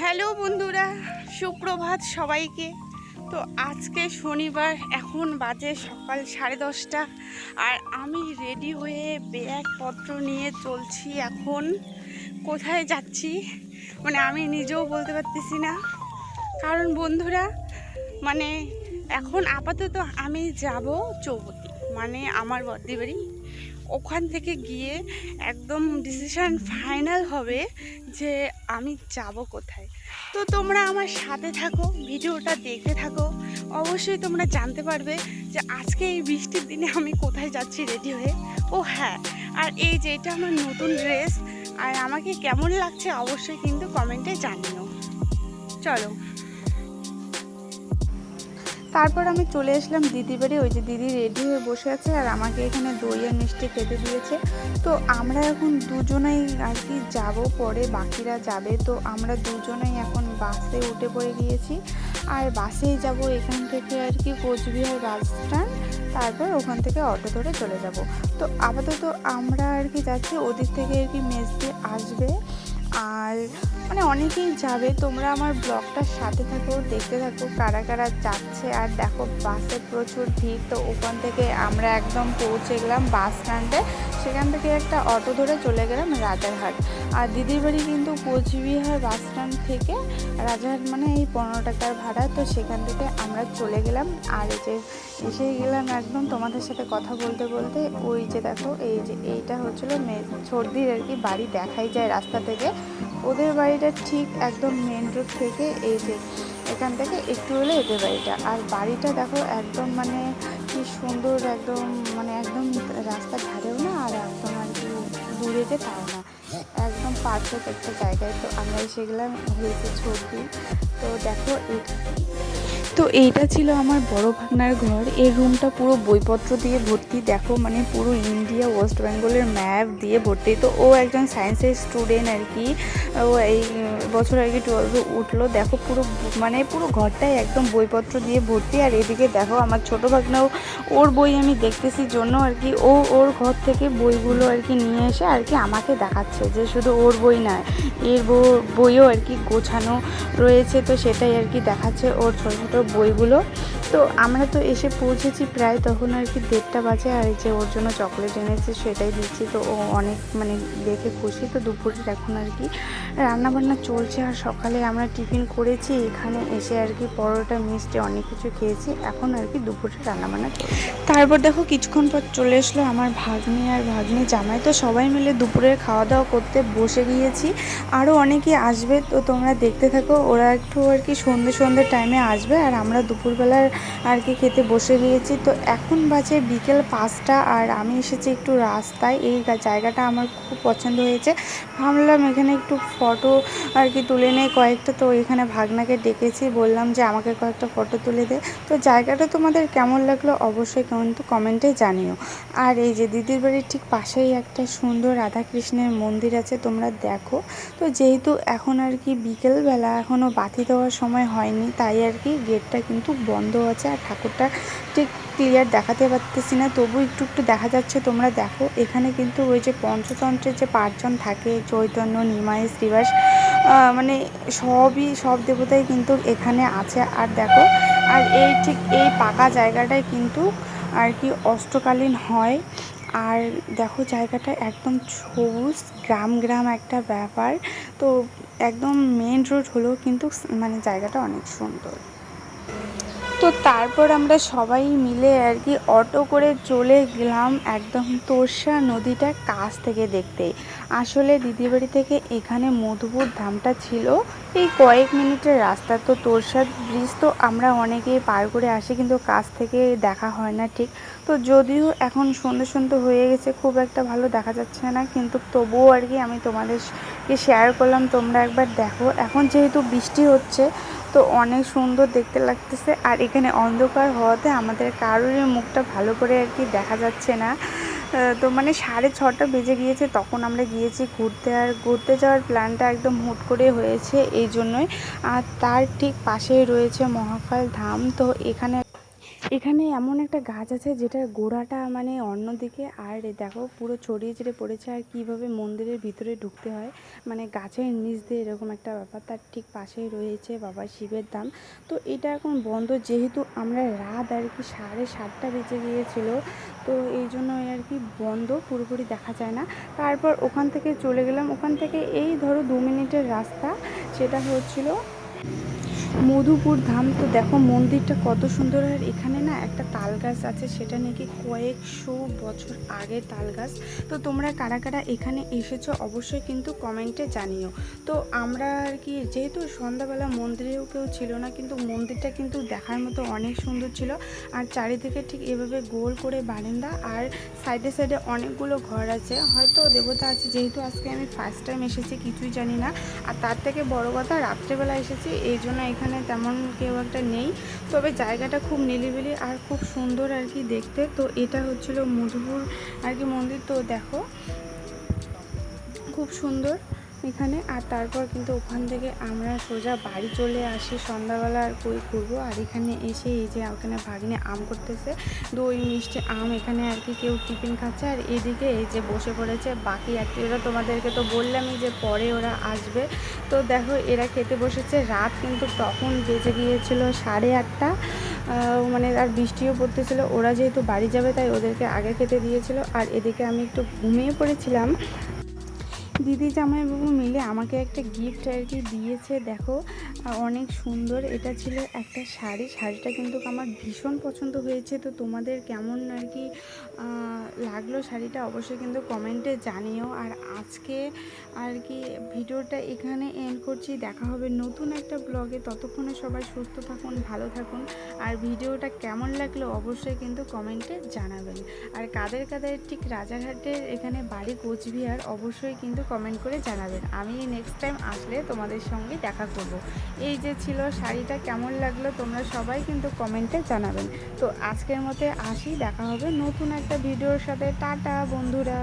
Hello বন্ধুরা, সুপ্রভাত সবাইকে। তো আজকে শনিবার, এখন বাজে সকাল সাড়ে দশটা, আর আমি রেডি হয়ে ব্যাগপত্র নিয়ে চলছি এখন। কোথায় যাচ্ছি? মানে আমি নিজেও বলতে পারতেছি না। কারণ বন্ধুরা মানে এখন আপাতত আমি যাব চৌপতি মানে আমার বর্দি বাড়ি। ওখান থেকে গিয়ে একদম ডিসিশন ফাইনাল হবে যে আমি যাব কোথায়। তো তোমরা আমার সাথে থাকো, ভিডিওটা দেখতে থাকো। অবশ্যই তোমরা জানতে পারবে যে আজকে এই বৃষ্টির দিনে আমি কোথায় যাচ্ছি রেডি হয়ে। ও হ্যাঁ আর এই যে এটা আমার নতুন ড্রেস আর আমাকে কেমন লাগছে অবশ্যই কিন্তু কমেন্টে জানিও। চলো। তারপর আমি চলে আসলাম দিদি বাড়ি। ওই যে দিদি রেডি হয়ে বসে আছে আর আমাকে এখানে দই আর মিষ্টি খেতে দিয়েছে। তো আমরা এখন দুজনেই আর কি যাব পরে, বাকিরা যাবে। তো আমরা দুজনেই এখন বাসে উঠে পড়ে গিয়েছি। আর বাসেই যাব এখান থেকে আর কি কোচবিহার স্ট্যান্ড। তারপর ওখান থেকে অটো ধরে চলে যাব। তো আপাতত আমরা আর কি যাচ্ছি, ওদিক থেকে আর কি মেজদি আসবে। আর মানে অনেকেই যাবে, তোমরা আমার ব্লগটার সাথে থাকো, দেখতে থাকো কারা কারা যাচ্ছে। আর দেখো, বাসে প্রচুর ভিড়, তো ওখান থেকে আমরা একদম পৌঁছে গেলাম বাস স্ট্যান্ডে। সেখান থেকে একটা অটো ধরে চলে গেলাম রাজারহাট। আর দিদির বাড়ি কিন্তু কোচবিহার বাস স্ট্যান্ড থেকে। রাজারহাট মানে এই পনেরো টাকার ভাড়া, তো সেখান থেকে আমরা চলে গেলাম। আর এই যে এসে গেলাম একদম তোমাদের সাথে কথা বলতে বলতে। ওই যে দেখো, এই যে এইটা হচ্ছিল মে- সর্দির আর কি বাড়ি দেখাই যায় রাস্তা থেকে। ওদের বাড়িটা ঠিক একদম মেন রোড থেকে এই যে এখান থেকে একটু হলে এদের বাড়িটা। আর বাড়িটা দেখো একদম মানে কি সুন্দর একদম মানে একদম রাস্তা ধারেও না, আর একদম আর কি দূরে যে তাও না। একদম পারফেক্ট একটা জায়গায়। তো আমরা এসে গেলাম হয়েছে ছবি তো দেখো এটা তো এইটা ছিল আমার বড় ভাগনার ঘর। এই রুমটা পুরো বইপত্র দিয়ে ভর্তি। দেখো মানে পুরো ইন্ডিয়া ওয়েস্ট বেঙ্গলের ম্যাপ দিয়ে ভর্তি। তো ও একজন সায়েন্সের স্টুডেন্ট আর কি। ও এই বছর আর কি টুয়েলভে উঠল। দেখো, পুরো মানে পুরো ঘরটাই একদম বইপত্র দিয়ে ভর্তি। আর এদিকে দেখো, আমার ছোটো ভাগনাও ওর বই আমি দেখতেছি জন্য আর কি। ও ওর ঘর থেকে বইগুলো আর কি নিয়ে এসে আর কি আমাকে দেখাচ্ছে যে শুধু ওর বই না এর বই- বইও আর কি গোছানো রয়েছে। তো সেটাই আর কি দেখাচ্ছে ওর ছোটো ছোটো বইগুলো তো আমরা তো এসে পৌঁছেছি প্রায় তখন আর কি দেড়টা বাজে আর যে ওর জন্য চকলেট এনেছে সেটাই দিচ্ছি। তো ও অনেক মানে দেখে খুশি। তো দুপুরের এখন আর কি রান্নাবান্না চলছে আর সকালে আমরা টিফিন করেছি। এখানে এসে আর কি পরোটা, মিষ্টি অনেক কিছু খেয়েছি। এখন আর কি দুপুরে রান্নাবান্না চলছে। তারপর দেখো কিছুক্ষণ পর চলে আসলো আমার ভাগ্নি আর ভাগ্নি জামাই। তো সবাই মিলে দুপুরের খাওয়া দাওয়া করতে বসে গিয়েছি। আরও অনেকে আসবে, তো তোমরা দেখতে থাকো। ওরা একটু আর কি সন্ধে সন্ধে টাইমে আসবে। আর আমরা দুপুরবেলার আর কি খেতে বসে গিয়েছি। তো এখন বাজে বিকেল পাঁচটা আর আমি এসেছি একটু রাস্তায়। এই জায়গাটা আমার খুব পছন্দ হয়েছে। ভাবলাম এখানে একটু ফটো আর কি তুলে নেই কয়েকটা। তো এখানে ভাগনাকে ডেকেছি, বললাম যে আমাকে কয়েকটা ফটো তুলে দে। তো জায়গাটা তোমাদের কেমন লাগল অবশ্যই কিন্তু কমেন্টে জানিও। আর এই যে দিদির বাড়ির ঠিক পাশেই একটা সুন্দর রাধাকৃষ্ণের মন্দির আছে, তোমরা দেখো। তো যেহেতু এখন আর কি বিকেলবেলা এখনও বাতি দেওয়ার সময় হয়নি, তাই আর কি গেটটা কিন্তু বন্ধ আছে আর ঠাকুরটা ঠিক ক্লিয়ার দেখাতে পারতেছি না। তবু একটু একটু দেখা যাচ্ছে, তোমরা দেখো। এখানে কিন্তু ওই যে পঞ্চতন্ত্রের যে পাঁচজন থাকে, চৈতন্য, নিমাই, শ্রীবাস মানে সবই, সব দেবতাই কিন্তু এখানে আছে। আর দেখো, আর এই ঠিক এই পাকা জায়গাটায় কিন্তু আর কি অষ্টকালীন হয়। আর দেখো জায়গাটা একদম সবুজ, গ্রাম গ্রাম একটা ব্যাপার। তো একদম মেন রোড হলেও কিন্তু মানে জায়গাটা অনেক সুন্দর। তো তারপর আমরা সবাই মিলে আর কি অটো করে চলে গেলাম একদম তোরসা নদীটা কাছ থেকে দেখতে। আসলে দিদিবাড়ি থেকে এখানে মধুপুর ধামটা ছিল। এই কয়েক মিনিটের রাস্তা। তো তোরসা ব্রিজ তো আমরা অনেকেই পার করে আসি কিন্তু কাছ থেকে দেখা হয় না ঠিক। তো যদিও এখন সন্ধে সন্ধে হয়ে গেছে, খুব একটা ভালো দেখা যাচ্ছে না। কিন্তু তবুও আর কি আমি তোমাদেরকে শেয়ার করলাম, তোমরা একবার দেখো। এখন যেহেতু বৃষ্টি হচ্ছে তো অনেক সুন্দর দেখতে লাগতেছে। আর এখানে অন্ধকার হওয়াতে আমাদের কারোরই মুখটা ভালো করে আর কি দেখা যাচ্ছে না। তো মানে সাড়ে ছটা বেজে গিয়েছে, তখন আমরা গিয়েছি ঘুরতে। আর ঘুরতে যাওয়ার প্ল্যানটা একদম হুট করে হয়েছে, এই জন্যই। আর তার ঠিক পাশেই রয়েছে মহাকাল ধাম। তো এখানে এখানে এমন একটা গাছ আছে যেটার গোড়াটা মানে অন্যদিকে আর দেখো পুরো ছড়িয়ে ছিটে পড়েছে আর কীভাবে মন্দিরের ভিতরে ঢুকতে হয়। মানে গাছের নিচ দিয়ে এরকম একটা ব্যাপার, তার ঠিক পাশেই রয়েছে বাবা শিবের ধাম। তো এটা এখন বন্ধ, যেহেতু আমরা রাত আর কি সাড়ে সাতটা বেজে গিয়েছিল, তো এই জন্য আর কি বন্ধ, পুরোপুরি দেখা যায় না। তারপর ওখান থেকে চলে গেলাম। ওখান থেকে এই ধরো দু মিনিটের রাস্তা, সেটা হচ্ছিল মধুপুর ধাম, তো দেখো মন্দিরটা কত সুন্দর। আর এখানে না একটা তাল গাছ আছে, সেটা নাকি কয়েকশো বছর আগের তাল গাছ তো তোমরা কারা কারা এখানে এসেছ অবশ্যই কিন্তু কমেন্টে জানিও। তো আমরা আর কি, যেহেতু সন্ধ্যাবেলা মন্দিরেও কেউ ছিল না, কিন্তু মন্দিরটা কিন্তু দেখার মতো অনেক সুন্দর ছিল। আর চারিদিকে ঠিক এভাবে গোল করে বারান্দা, আর সাইডে সাইডে অনেকগুলো ঘর আছে। হয়তো দেবতা আছে, যেহেতু আজকে আমি ফার্স্ট টাইম এসেছি, কিছুই জানি না। আর তার থেকে বড় কথা, রাত্রেবেলা এসেছি এই জন্য এখানে তেমন কেউ একটা নেই। তবে জায়গাটা খুব নিলিবিলি আর খুব সুন্দর আর কি দেখতে। তো এটা হচ্ছিল মধুপুর আর কি মন্দির। তো দেখো, খুব সুন্দর। এখানে, আর তারপর কিন্তু ওখান থেকে আমরা সোজা বাড়ি চলে আসি। সন্ধ্যাবেলা আর কই ঘুরবো আর এখানে এসে এই যে ওখানে ভাগ্নে আম করতেছে দই মিষ্টি আম এখানে আর কি কেউ টিফিন খাচ্ছে। আর এদিকে এই যে বসে পড়েছে বাকি আত্মীয়রা, তোমাদেরকে তো বললামই যে পরে ওরা আসবে। তো দেখো, এরা খেতে বসেছে। রাত কিন্তু তখন বেজে গিয়েছিল সাড়ে আটটা। মানে আর বৃষ্টিও পড়তেছিল। ওরা যেহেতু বাড়ি যাবে, তাই ওদেরকে আগে খেতে দিয়েছিল। আর এদিকে আমি একটু ঘুমিয়ে পড়েছিলাম। দিদি জামাইবাবু মিলে আমাকে একটা গিফট আর কি দিয়েছে, দেখো। অনেক সুন্দর। এটা ছিল একটা শাড়ি। শাড়িটা কিন্তু আমার ভীষণ পছন্দ হয়েছে। তো তোমাদের কেমন আর কি লাগল শাড়িটা অবশ্যই কিন্তু কমেন্টে জানিও। আর আজকে আর কি ভিডিওটা এখানে এন্ড করছি। দেখা হবে নতুন একটা ব্লগে ততক্ষণে সবাই সুস্থ থাকুন, ভালো থাকুন। আর ভিডিওটা কেমন লাগল অবশ্যই কিন্তু কমেন্টে জানাবেন। আর কাদের কাদের ঠিক রাজারহাটের এখানে বাড়ি কোচবিহার, অবশ্যই কিন্তু কমেন্ট করে জানাবেন। আমি নেক্সট টাইম আসলে তোমাদের সঙ্গে দেখা করব। এই যে ছিল শাড়িটা কেমন লাগল তোমরা সবাই কিন্তু কমেন্টে জানাবেন। তো আজকের মতে আসি, দেখা হবে নতুন একটা ভিডিওর সাথে। টাটা বন্ধুরা।